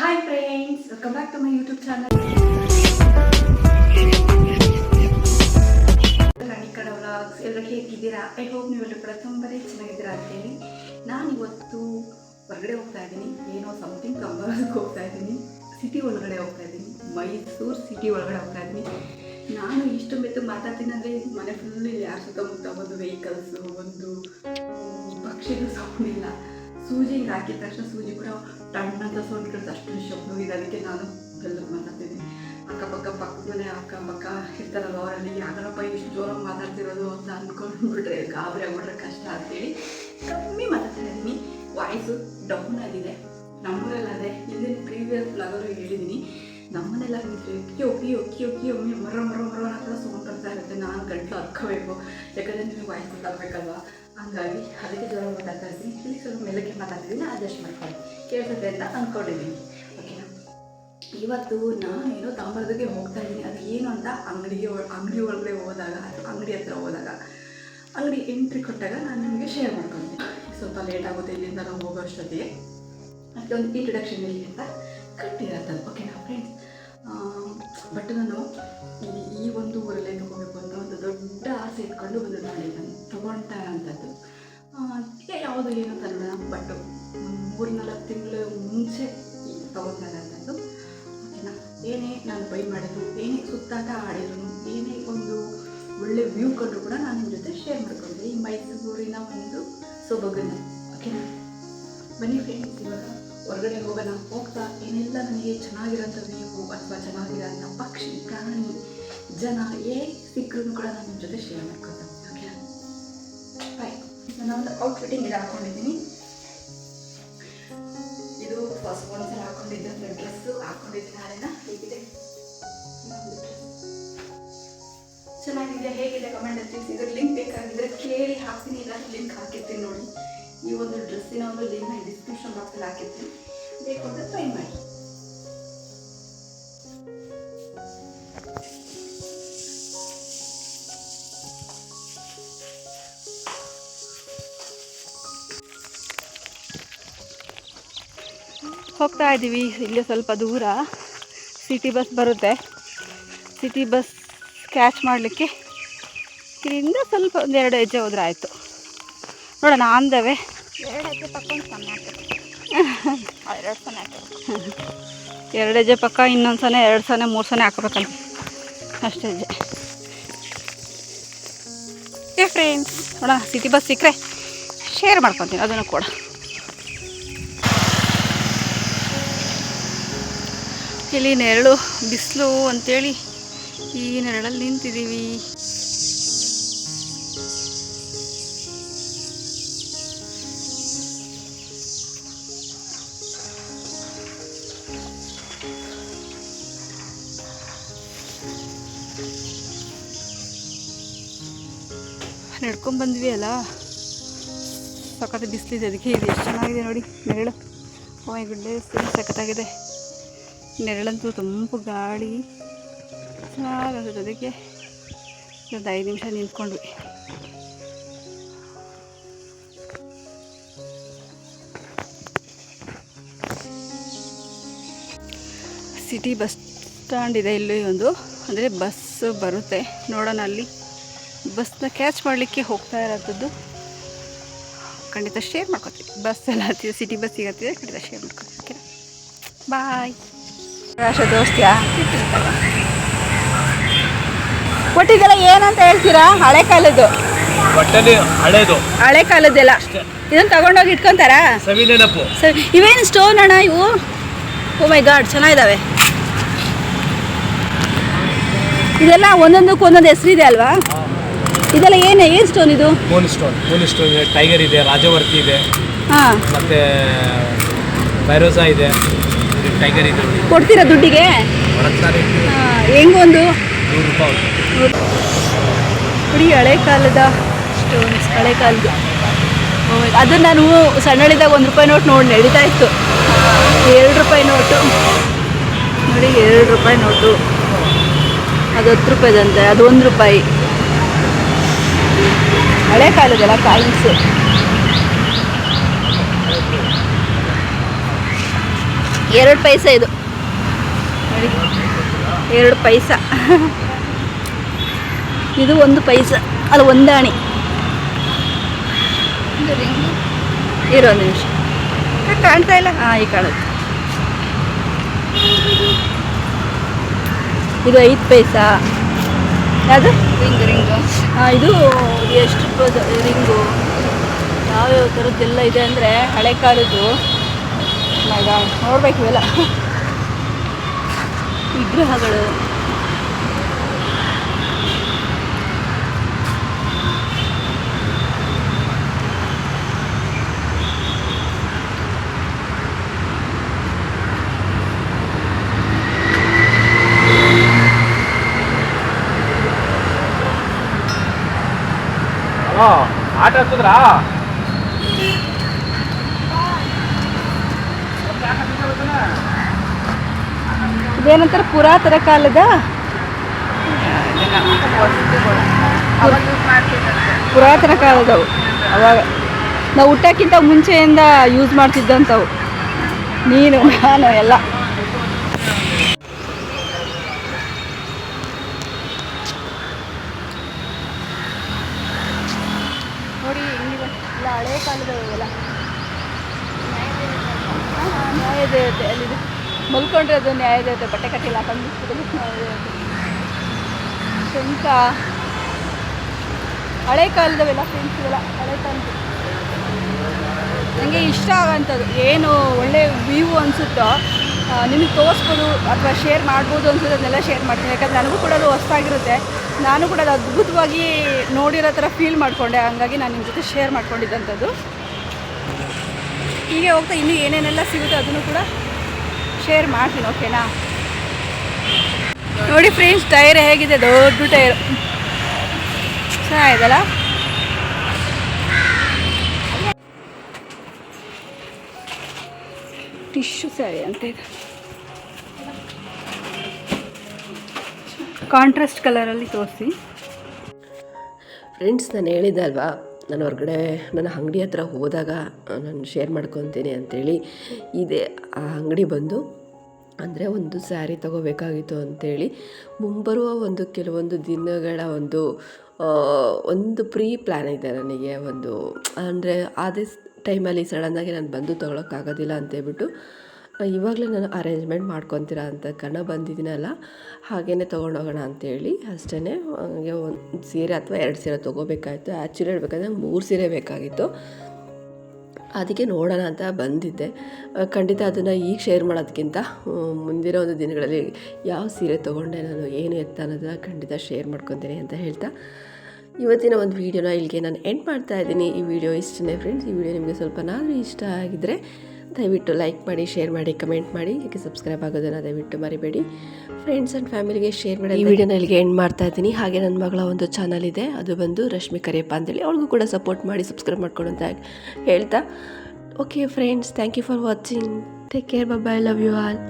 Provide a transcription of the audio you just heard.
Hi friends welcome back to my YouTube channel Rani Kada vlogs ಎಲ್ಲರೂ ಹೇಗಿದ್ದೀರಾ? I hope ನೀವೆಲ್ಲರೂ ಕೂಡ ತುಂಬನೇ ಚೆನ್ನಾಗಿದ್ದೀರಾ ಅಂತೇಳಿ ನಾನು ಇವತ್ತು ಹೊರಗಡೆ ಹೋಗ್ತಾ ಇದ್ದೀನಿ. ಏನೋ ಸಮಥಿಂಗ್ ಕಂಬರಕ್ಕೆ ಹೋಗ್ತಾ ಇದ್ದೀನಿ. ಸಿಟಿ ಒಳಗಡೆ ಹೋಗ್ತಾ ಇದ್ದೀನಿ. ಮೈಸೂರು ಸಿಟಿ ಒಳಗಡೆ ಹೋಗ್ತಾ ಇದ್ದೀನಿ. ನಾನು ಇಷ್ಟು ಮೆತ್ತು ಮಾತಾಡ್ತೀನಿ ಅಂದರೆ ಮನೆ ಫುಲ್ ಯಾರು ಸುತ್ತಮುತ್ತ ಒಂದು ವೆಹಿಕಲ್ಸು ಒಂದು ಮ್, ಪಕ್ಷಿಗಳು ಸೌಂಡ್ ಇಲ್ಲ. ಸೂಜಿ ಹಿಂಗೆ ಹಾಕಿದ ತಕ್ಷಣ ಸೂಜಿ ಕೂಡ ಟಣ್ಣ ಅಂತ ಸೌಂಡ್ ಕೇಳಿದ್ರೆ ಅಷ್ಟು ಶಬ್ದ ಇದೆ ಅದಕ್ಕೆ ನಾನು ಎಲ್ಲ ಮಾತಾಡ್ತಿದ್ದೀನಿ ಅಕ್ಕಪಕ್ಕ ಪಕ್ಕದ ಮನೆ ಅಕ್ಕಪಕ್ಕ ಇರ್ತಾರಲ್ಲ ಅವರಲ್ಲಿ. ಯಾಕಲ್ಲಪ್ಪ ಇಷ್ಟು ಜೋರಾಗಿ ಮಾತಾಡ್ತಿರೋದು ಅಂತ ಅಂದ್ಕೊಂಡ್ಬಿಟ್ರೆ ಗಾಬರಿ ಆಗ್ಬಿಟ್ರೆ ಕಷ್ಟ ಅಂತೇಳಿ ಕಮ್ಮಿ ಮಾತಾಡ್ತಾ ಇದ್ದೀನಿ. ವಾಯ್ಸು ಡೌನ್ ಆಗಿದೆ. ನಮ್ಮೂರಲ್ಲದೆ ಹಿಂದಿನ ಪ್ರೀವಿಯಸ್ ಬ್ಲಾಗಲ್ಲೂ ಹೇಳಿದ್ದೀನಿ ನಮ್ಮನೆಲ್ಲ ನಿಂತ್ರೆ ಕಿಯೋ ಒಕ್ಕಿ ಒಕ್ಕಿ ಒಕ್ಕಿ ಒಮ್ಮೆ ಮರ ಮರ ಮರ ಅನ್ನೋ ಸೌಂಡ್ ಬರ್ತಾ ಇರುತ್ತೆ. ನಾನು ಗಂಟಲು ಹತ್ಕೋಬೇಕು ಯಾಕಂದರೆ ನಿಮಗೆ ವಾಯ್ಸ್ ಗೊತ್ತಾಗಬೇಕಲ್ವಾ? ಹಂಗಾಗಿ ಅದಕ್ಕೆ ಜ್ವರ ಮಾತಾಡ್ತಾ ಇದ್ದೀನಿ ಇಲ್ಲಿ ಸ್ವಲ್ಪ ಮೇಲಕ್ಕೆ ಮಾತಾಡ್ತಿದ್ದೀನಿ ಅಡ್ಜಸ್ಟ್ ಮಾಡ್ಕೊಳ್ಳಿ. ಕೇಳ್ತಿದ್ದೆ ಅಂತ ಅಂದ್ಕೊಂಡಿದ್ದೀನಿ ಓಕೆನಾ ಇವತ್ತು ನಾನು ಏನೋ ತಾಂಬರದಕ್ಕೆ ಹೋಗ್ತಾ ಇದ್ದೀನಿ. ಅದು ಏನು ಅಂತ ಅಂಗಡಿಗೆ ಅಂಗಡಿ ಒಳಗಡೆ ಹೋದಾಗ ಅಂಗಡಿ ಹತ್ರ ಹೋದಾಗ, ಅಂಗಡಿ ಎಂಟ್ರಿ ಕೊಟ್ಟಾಗ ನಾನು ನಿಮಗೆ ಶೇರ್ ಮಾಡ್ಕೊತೀನಿ ಸ್ವಲ್ಪ ಲೇಟ್ ಆಗುತ್ತೆ, ಇಲ್ಲಿಂದ ನಾವು ಹೋಗೋ ಅಷ್ಟೊತ್ತಿಗೆ. ಅದಕ್ಕೆ ಒಂದು ಇಂಟ್ರಡಕ್ಷನ್ ಇಲ್ಲಿ ಅಂತ ಕಟ್ಟಿರತ್ತದು ಓಕೆನಾ ಫ್ರೆಂಡ್ಸ್ ಬಟ್ ನಾನು ಈ ಒಂದು ಊರಲ್ಲೇ ತೊಗೊಳ್ತಾ ಇರೋಂಥದ್ದು ಈಗ ಯಾವುದು ಏನು ತರೋಣ ಬಟ್ ಮೂರು ನಾಲ್ಕು ತಿಂಗಳು ಮುಂಚೆ ತೊಗೊಳ್ತಾ ಇರೋಂಥದ್ದು ಓಕೆನಾ? ಏನೇ ನಾನು ಬೈ ಮಾಡಿದ್ರು, ಏನೇ ಸುತ್ತಾಟ ಆಡಿದ್ರು, ಏನೇ ಒಂದು ಒಳ್ಳೆ ವ್ಯೂ ಕಂಡ್ರು ಕೂಡ ನಾನು ನಿಮ್ಮ ಜೊತೆ ಶೇರ್ ಮಾಡ್ಕೊಂಡೆ. ಈ ಮೈಸೂರಿನ ಒಂದು ಸೊಬಗನ್ನು. ಓಕೆನಾ? ಬನ್ನಿ ಫ್ರೆಂಡ್ಸ್ ಇವಾಗ ಹೊರಗಡೆ ಹೋಗೋಣ. ಹೋಗ್ತಾ, ಏನೆಲ್ಲ ನನಗೆ ಚೆನ್ನಾಗಿರೋಂಥ ವ್ಯೂ ಅಥವಾ ಚೆನ್ನಾಗಿರೋಂಥ ಪಕ್ಷಿ, ಪ್ರಾಣಿ, ಜನ, ಏ ಸಿಕ್ಕರೂ ಕೂಡ ನಾನು ನಿಮ್ಮ ಜೊತೆ ಶೇರ್ ಮಾಡ್ಕೊತೀನಿ ಒಂದು ಔಟ್ಫಿಟ್ಟಿಂಗ್ ಇದು ಹಾಕೊಂಡಿದ್ದೀನಿ. ಇದು ಫಸ್ಟ್ ಒಂದ್ಸಲ ಹಾಕೊಂಡಿದ್ದ ಡ್ರೆಸ್ಸು ಹಾಕೊಂಡಿದ್ದೀನಿ ನಾಳೆನ? ಹೇಗಿದೆ. ಚೆನ್ನಾಗಿದೆ, ಹೇಗಿದೆ ಕಮೆಂಟ್ ತಿಳಿಸಿ. ಇದ್ರ ಲಿಂಕ್ ಬೇಕಾಗಿದ್ರೆ ಕೇಳಿ ಹಾಕ್ತೀನಿ ಇಲ್ಲ ಲಿಂಕ್ ಹಾಕಿರ್ತೀನಿ ನೋಡಿ. ಈ ಒಂದು ಡ್ರೆಸ್ಸಿನ ಒಂದು ಲಿಂಕ್ ಡಿಸ್ಕ್ರಿಪ್ಷನ್ ಬಾಕ್ಸಲ್ಲಿ ಹಾಕಿರ್ತೀನಿ. ಬೇಕು ಅಂತ ಟ್ರೈ ಮಾಡಿ. ಹೋಗ್ತಾ ಇದ್ದೀವಿ. ಇಲ್ಲೇ ಸ್ವಲ್ಪ ದೂರ. ಸಿಟಿ ಬಸ್ ಬರುತ್ತೆ. ಸಿಟಿ ಬಸ್ ಕ್ಯಾಚ್ ಮಾಡಲಿಕ್ಕೆ ಇಲ್ಲಿಂದ ಸ್ವಲ್ಪ ಒಂದು ಎರಡು ಹೆಜ್ಜೆ ಹೋದ್ರೆ ಆಯಿತು. ನೋಡೋಣ ಆಂದವೆ ಎರಡು ಹೆಜ್ಜೆ ಸೊನ್ನೆ ಹಾಕಬೇಕು ಎರಡು ಸೊನ್ನೆ ಹಾಕಬೇಕು ಎರಡು ಹೆಜ್ಜೆ ಪಕ್ಕ ಇನ್ನೊಂದು ಸಲ ಎರಡು ಸೊನ್ನೆ ಮೂರು ಸೊನ್ನೆ ಹಾಕಬೇಕಲ್ಲ. ಅಷ್ಟು ಹೆಜ್ಜೆ. ಏ ಫ್ರೆಂಡ್ಸ್ ನೋಡೋಣ ಸಿಟಿ ಬಸ್ ಸಿಕ್ಕರೆ ಶೇರ್ ಮಾಡ್ಕೊತೀನಿ. ಅದನ್ನು ಕೂಡ. ಇಲ್ಲಿ ನೆರಳು, ಬಿಸಿಲು ಅಂತೇಳಿ ಈ ನೆರಳಲ್ಲಿ ನಿಂತಿದ್ದೀವಿ. ನಡ್ಕೊಂಬಂದ್ವಿ ಅಲ್ಲ? ಸಖತ್ ಬಿಸಿಲಿದೆ, ಅದಕ್ಕೆ ಇದು ಎಷ್ಟು ಚೆನ್ನಾಗಿದೆ ನೋಡಿ, ನೆರಳು. ಓಯ್ ಗುಡ್ಡೆ ಸಖತ್ತಾಗಿದೆ. ನೆರಳಂತೂ ತಂಪು ಗಾಳಿ. ಚೆನ್ನಾಗಿ ಅದಕ್ಕೆ ಒಂದು ಐದು ನಿಮಿಷ ನಿಂತ್ಕೊಂಡ್ವಿ. ಸಿಟಿ ಬಸ್ ಸ್ಟ್ಯಾಂಡ್ ಇದೆ ಇಲ್ಲಿ ಒಂದು. ಅಂದರೆ ಬಸ್ ಬರುತ್ತೆ. ನೋಡೋಣ ಅಲ್ಲಿ. ಬಸ್ನ ಕ್ಯಾಚ್ ಮಾಡಲಿಕ್ಕೆ ಹೋಗ್ತಾ ಇರೋಂಥದ್ದು. ಖಂಡಿತ ಶೇರ್ ಮಾಡ್ಕೋತೀವಿ. ಬಸ್ ಎಲ್ಲ ಹತ್ತಿದೆ ಸಿಟಿ ಬಸ್ ಸಿಗತ್ತಿದೆ ಖಂಡಿತ ಶೇರ್ ಮಾಡ್ಕೊತೀವಿ. ಓಕೆ ಬಾಯ್ ರಾಶ ದೋಸ್ತಿಯ? ಕೊಟ್ಟಿದ್ದೆಲ್ಲ ಏನಂತ ಹೇಳ್ತೀರಾ? ಹಳೆ ಕಾಲದ್ದು. ಹಳೇದು. ಹಳೆ ಕಾಲದ್ದೆಲ್ಲ. ಇದನ್ನ ತಗೊಂಡೋಗಿ ಇಟ್ಕೊಂತಾರ? ಸವಿ ನೆನಪು. ಸರಿ ಇವೇನು ಸ್ಟೋನ್ ಅಣ್ಣ ಇವು? ಓ ಮೈ ಗಾಡ್ ಚೆನ್ನಾಗಿದ್ದಾವೆ ಇದೆಲ್ಲ ಒಂದೊಂದಕ್ಕೂ ಒಂದೊಂದು ಹೆಸರಿದೆ ಅಲ್ವಾ? ಇದೆಲ್ಲ ಏನು ಏನು ಸ್ಟೋನ್ ಇದು? ಮೂನ್ ಸ್ಟೋನ್ ಮೂನ್ ಸ್ಟೋನ್ ಇದೆ ಟೈಗರ್ ಇದೆ ರಾಜವರ್ತಿ ಇದೆ ಹಾಂ. ಮತ್ತೆ ಬೈರೋಸಾ ಇದು. ಟೈಗರ್ ಇದೆ ಕೊಡ್ತೀರಾ ದುಡ್ಡಿಗೆ? ಹೆಂಗೊಂದು ನೋಡಿ ಹಳೆ ಕಾಲದ ಸ್ಟೋನ್ಸ್ ಹಳೆ ಕಾಲದ ಅದು ನಾನು ಸಣ್ಣಳಿದಾಗ ಒಂದು ರೂಪಾಯಿ ನೋಟ್ ನೋಡಿ ನಡೀತಾ ಇತ್ತು. ಎರಡು ರೂಪಾಯಿ ನೋಟು. ನೋಡಿ ಎರಡು ರೂಪಾಯಿ ನೋಟು. ಅದು ಹತ್ತು ರೂಪಾಯಿದಂತೆ ಅದು ಒಂದು ರೂಪಾಯಿ. ಹಳೆ ಕಾಲದಲ್ಲ ಕಾಯಿನ್ಸು ಎರಡು ಪೈಸ ಇದು. ಎರಡು ಪೈಸ. ಇದು ಒಂದು ಪೈಸ. ಅದು ಒಂದಾಣಿ ಇರೋ ನಿಮಿಷ. ಕಾಣ್ತಾ ಇಲ್ಲ. ಹಾಂ ಈ ಕಾಣುತ್ತೆ. ಇದು ಐದು ಪೈಸಾ. ಯಾವುದು? Ring ring. ಹಾಂ ಇದು ಎಷ್ಟು ರಿಂಗು. ಯಾವ್ಯಾವ ಥರದ್ದೆಲ್ಲ ಇದೆ ಅಂದರೆ ಹಳೆ ಕಾಲದ್ದು ಮಗ ನೋಡ್ಬೇಕು ಇವೆಲ್ಲ. ವಿಗ್ರಹಗಳು. ಆಟ ಹತ್ತಿದ್ರಾ ಇದೇನಂತಾರೆ ಪುರಾತನ ಕಾಲದ? ಪುರಾತನ ಕಾಲದವು. ಅವಾಗ ನಾವು ಊಟಕ್ಕಿಂತ ಮುಂಚೆಯಿಂದ ಯೂಸ್ ಮಾಡ್ತಿದ್ದಂಥವು. ನೀನು, ನಾನು ಎಲ್ಲ. ನೋಡಿ ಹಳೆ ಕಾಲದವು ಎಲ್ಲ ನ್ಯಾಯ ಅಲ್ಲಿ ಮಲ್ಕೊಂಡ್ರೆ ಅದು ನ್ಯಾಯದೇವತೆ, ಬಟ್ಟೆ ಕಟ್ಟಿಲ್ಲ ಹಾಕೊಂಡು ಶಂಕ ಹಳೆ ಕಾಲದವೆಲ್ಲ ಫ್ರೆಂಡ್ಸ್ ಇವೆಲ್ಲ ಹಳೆ ಕಾಲದ ನನಗೆ ಇಷ್ಟ ಆಗೋಂಥದ್ದು, ಏನು ಒಳ್ಳೆ ವ್ಯೂ ಅನಿಸುತ್ತೋ ನಿಮಗೆ ತೋರಿಸ್ಬೋದು, ಅಥವಾ ಶೇರ್ ಮಾಡ್ಬೋದು ಅನ್ಸುತ್ತೆ, ಅದನ್ನೆಲ್ಲ ಶೇರ್ ಮಾಡ್ತೀನಿ. ಯಾಕಂದರೆ ನನಗೂ ಕೂಡ ಅದು ಹೊಸ್ತಾಗಿರುತ್ತೆ ನಾನು ಕೂಡ ಅದು ಅದ್ಭುತವಾಗಿ ನೋಡಿರೋ ಥರ ಫೀಲ್ ಮಾಡಿಕೊಂಡೆ. ಹಂಗಾಗಿ ನಾನು ನಿಮ್ಮ ಜೊತೆ ಶೇರ್ ಮಾಡ್ಕೊಂಡಿದ್ದಂಥದ್ದು. ಹೀಗೆ ಹೋಗ್ತಾ ಇನ್ನೂ ಏನೇನೆಲ್ಲ ಸಿಗುತ್ತೆ ಅದನ್ನು ಕೂಡ ಶೇರ್ ಮಾಡ್ತೀನಿ ಓಕೆನಾ ನೋಡಿ ಫ್ರೆಂಡ್ಸ್ ಟೈರ್ ಹೇಗಿದೆ, ದೊಡ್ಡ ಟೈರ್ ಚೆನ್ನಾಗಿದಲ್ಲ ಟಿಶ್ಯೂ ಸ್ಯಾರಿ ಅಂತ ಇದೆ. ಕಾಂಟ್ರಾಸ್ಟ್ ಕಲರಲ್ಲಿ ತೋರಿಸಿ. ಫ್ರೆಂಡ್ಸ್ ನಾನು ಹೇಳಿದ್ದೆ ಅಲ್ವಾ ನಾನು ಹೊರಗಡೆ ನನ್ನ ಅಂಗಡಿ ಹತ್ರ ಹೋದಾಗ ನಾನು ಶೇರ್ ಮಾಡ್ಕೊತೀನಿ ಅಂಥೇಳಿ ಇದೆ. ಆ ಅಂಗಡಿ ಬಂದು ಅಂದರೆ ಒಂದು ಸ್ಯಾರಿ ತಗೋಬೇಕಾಗಿತ್ತು ಅಂಥೇಳಿ ಮುಂಬರುವ ಒಂದು ಕೆಲವೊಂದು ದಿನಗಳ ಒಂದು ಒಂದು ಪ್ರೀ ಪ್ಲ್ಯಾನ್ ಇದೆ ನನಗೆ. ಒಂದು, ಅಂದರೆ ಅದೇ ಟೈಮಲ್ಲಿ ಸಡನ್ನಾಗಿ ನಾನು ಬಂದು ತೊಗೊಳಕ್ಕಾಗೋದಿಲ್ಲ ಅಂತೇಳ್ಬಿಟ್ಟು ಇವಾಗಲೇ ನಾನು ಅರೇಂಜ್ಮೆಂಟ್ ಮಾಡ್ಕೊತೀರಾ ಅಂತ ಕಣ ಬಂದಿದ್ದೀನಲ್ಲ ಹಾಗೇ ತೊಗೊಂಡೋಗೋಣ ಅಂತೇಳಿ. ಅಷ್ಟೇ ಹಾಗೆ ಒಂದು ಸೀರೆ ಅಥವಾ ಎರಡು ಸೀರೆ ತೊಗೋಬೇಕಾಯಿತು. ಆ್ಯಕ್ಚುಲಿ ಹೇಳ್ಬೇಕಂದ್ರೆ ಮೂರು ಸೀರೆ ಬೇಕಾಗಿತ್ತು. ಅದಕ್ಕೆ ನೋಡೋಣ ಅಂತ ಬಂದಿದ್ದೆ. ಖಂಡಿತ ಅದನ್ನು ಈಗ ಶೇರ್ ಮಾಡೋದಕ್ಕಿಂತ ಮುಂದಿನ ಒಂದು ದಿನಗಳಲ್ಲಿ ಯಾವ ಸೀರೆ ತೊಗೊಂಡೆ ನಾನು, ಏನು ಎತ್ತ ಅನ್ನೋದನ್ನ ಖಂಡಿತ ಶೇರ್ ಮಾಡ್ಕೊತೀನಿ ಅಂತ ಹೇಳ್ತಾ, ಇವತ್ತಿನ ಒಂದು ವೀಡಿಯೋನ ಇಲ್ಲಿಗೆ ನಾನು ಎಂಡ್ ಮಾಡ್ತಾ ಇದ್ದೀನಿ. ಈ ವಿಡಿಯೋ ಇಷ್ಟನೇ ಫ್ರೆಂಡ್ಸ್ ಈ ವಿಡಿಯೋ ನಿಮಗೆ ಸ್ವಲ್ಪನಾದರೂ ಇಷ್ಟ ಆಗಿದ್ದರೆ ದಯವಿಟ್ಟು ಲೈಕ್ ಮಾಡಿ ಶೇರ್ ಮಾಡಿ ಕಮೆಂಟ್ ಮಾಡಿ. ಯಾಕೆ ಸಬ್ಸ್ಕ್ರೈಬ್ ಆಗೋದನ್ನು ದಯವಿಟ್ಟು ಮರಿಬೇಡಿ. ಫ್ರೆಂಡ್ಸ್ ಆ್ಯಂಡ್ ಫ್ಯಾಮಿಲಿಗೆ ಶೇರ್ ಮಾಡಿ. ಈ ವಿಡಿಯೋನ ಇಲ್ಲಿಗೆ ಎಂಡ್ ಮಾಡ್ತಾ ಇದ್ದೀನಿ. ಹಾಗೆ ನನ್ನ ಮಗಳ ಒಂದು ಚಾನಲ್ ಇದೆ. ಅದು ಬಂದು ರಶ್ಮಿ ಕರಿಯಪ್ಪ ಅಂತೇಳಿ. ಅವಳಿಗೂ ಕೂಡ ಸಪೋರ್ಟ್ ಮಾಡಿ ಸಬ್ಸ್ಕ್ರೈಬ್ ಮಾಡ್ಕೊಡು ಅಂತ ಹೇಳ್ತಾ. Okay friends thank you for watching take care bye love you all